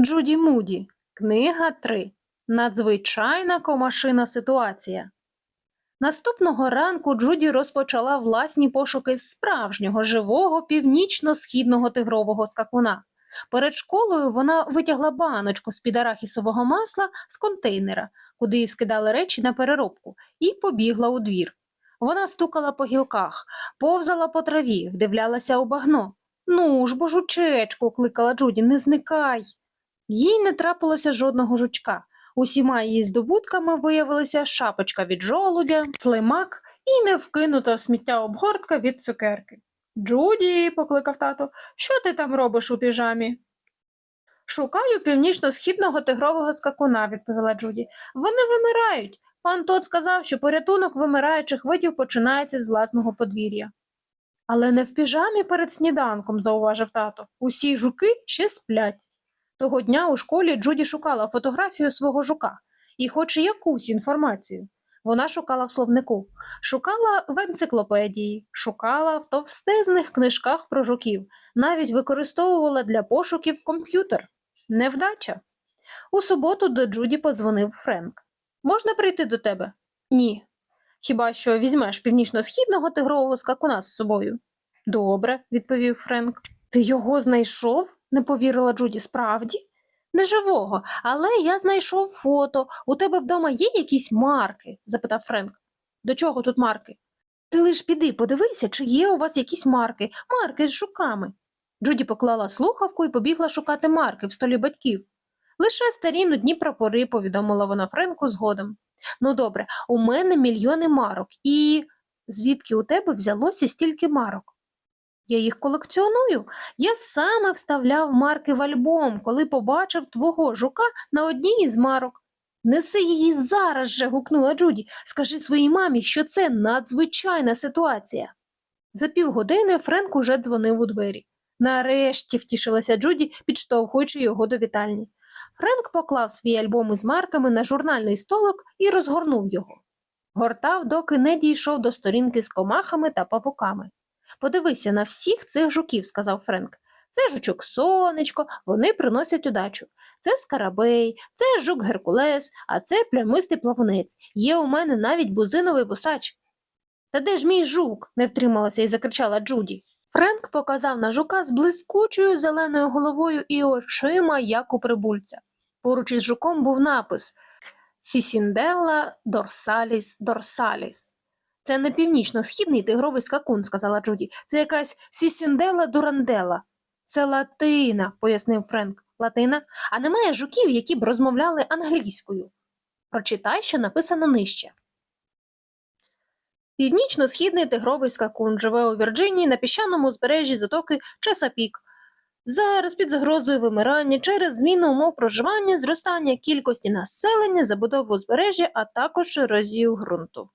Джуді Муді. Книга 3. Надзвичайна комашина ситуація. Наступного ранку Джуді розпочала власні пошуки справжнього живого північно-східного тигрового скакуна. Перед школою вона витягла баночку з-під арахісового масла з контейнера, куди скидали речі на переробку, і побігла у двір. Вона стукала по гілках, повзала по траві, вдивлялася у багно. Ну ж, бо жучечку, кликала Джуді, не зникай. Їй не трапилося жодного жучка. Усіма її здобутками виявилися шапочка від жолудя, слимак і невкинута в сміття обгортка від цукерки. Джуді, покликав тато, що ти там робиш у піжамі? Шукаю північно-східного тигрового скакуна, відповіла Джуді. Вони вимирають. Пан Тот сказав, що порятунок вимираючих видів починається з власного подвір'я. Але не в піжамі перед сніданком, зауважив тато. Усі жуки ще сплять. Того дня у школі Джуді шукала фотографію свого жука і хоч якусь інформацію. Вона шукала в словнику, шукала в енциклопедії, шукала в товстезних книжках про жуків, навіть використовувала для пошуків комп'ютер. Невдача. У суботу до Джуді подзвонив Френк. Можна прийти до тебе? Ні. Хіба що візьмеш північно-східного тигрового скакуна з собою? Добре, відповів Френк. Ти його знайшов? Не повірила Джуді. Справді? Не живого, але я знайшов фото. У тебе вдома є якісь марки? запитав Френк. До чого тут марки? Ти лиш піди, подивися, чи є у вас якісь марки, марки з жуками. Джуді поклала слухавку і побігла шукати марки в столі батьків. Лише старі нудні прапори, повідомила вона Френку згодом. Ну добре, у мене мільйони марок, і звідки у тебе взялося стільки марок? Я їх колекціоную. Я саме вставляв марки в альбом, коли побачив твого жука на одній із марок. Неси її зараз же, гукнула Джуді. Скажи своїй мамі, що це надзвичайна ситуація. За півгодини Френк уже дзвонив у двері. Нарешті втішилася Джуді, підштовхуючи його до вітальні. Френк поклав свій альбом із марками на журнальний столик і розгорнув його. Гортав, доки не дійшов до сторінки з комахами та павуками. Подивися на всіх цих жуків, сказав Френк. Це жучок сонечко, вони приносять удачу. Це скарабей, це жук Геркулес, а це плямистий плавунець. Є у мене навіть бузиновий вусач. Та де ж мій жук? не втрималася і закричала Джуді. Френк показав на жука з блискучою зеленою головою і очима, як у прибульця. Поруч із жуком був напис Сісінделла дорсаліс дорсаліс. Це не північно-східний тигровий скакун, сказала Джуді. Це якась сісіндела дурандела. Це латина, пояснив Френк. Латина, а немає жуків, які б розмовляли англійською. Прочитай, що написано нижче. Північно-східний тигровий скакун живе у Вірджинії на піщаному узбережжі затоки Чесапік. Зараз під загрозою вимирання через зміну умов проживання, зростання кількості населення, забудову узбережжя, а також ерозію ґрунту.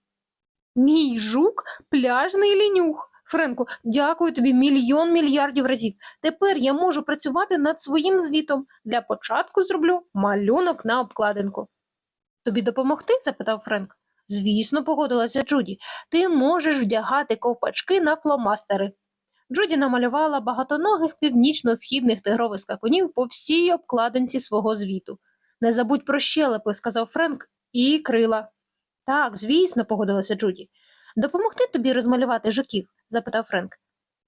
Мій жук пляжний лінюх. Френку, дякую тобі мільйон мільярдів разів. Тепер я можу працювати над своїм звітом. Для початку зроблю малюнок на обкладинку. Тобі допомогти? запитав Френк. Звісно, погодилася Джуді. Ти можеш вдягати ковпачки на фломастери. Джуді намалювала багатоногих північно-східних тигрових скакунів по всій обкладинці свого звіту. Не забудь про щелепи, сказав Френк, і крила. Так, звісно, погодилася Джуді. Допомогти тобі розмалювати жуків? запитав Френк.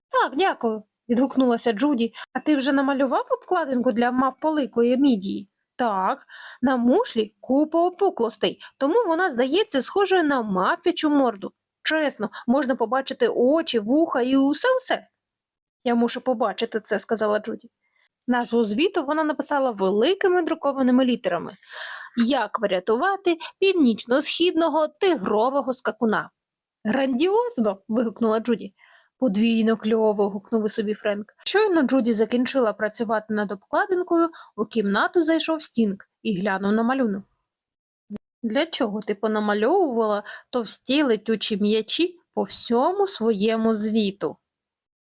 Так, дякую, відгукнулася Джуді. А ти вже намалював обкладинку для мавполикої мідії? Так, на мушлі купа опуклостей, тому вона здається схожою на мавпячу морду. Чесно, можна побачити очі, вуха і усе усе. Я мушу побачити це, сказала Джуді. Назву звіту вона написала великими друкованими літерами Як врятувати північно-східного тигрового скакуна. Грандіозно. вигукнула Джуді. Подвійно кльово. гукнув собі Френк. Щойно Джуді закінчила працювати над обкладинкою, у кімнату зайшов Стінг і глянув на малюнок. Для чого ти понамальовувала товсті летючі м'ячі по всьому своєму звіту?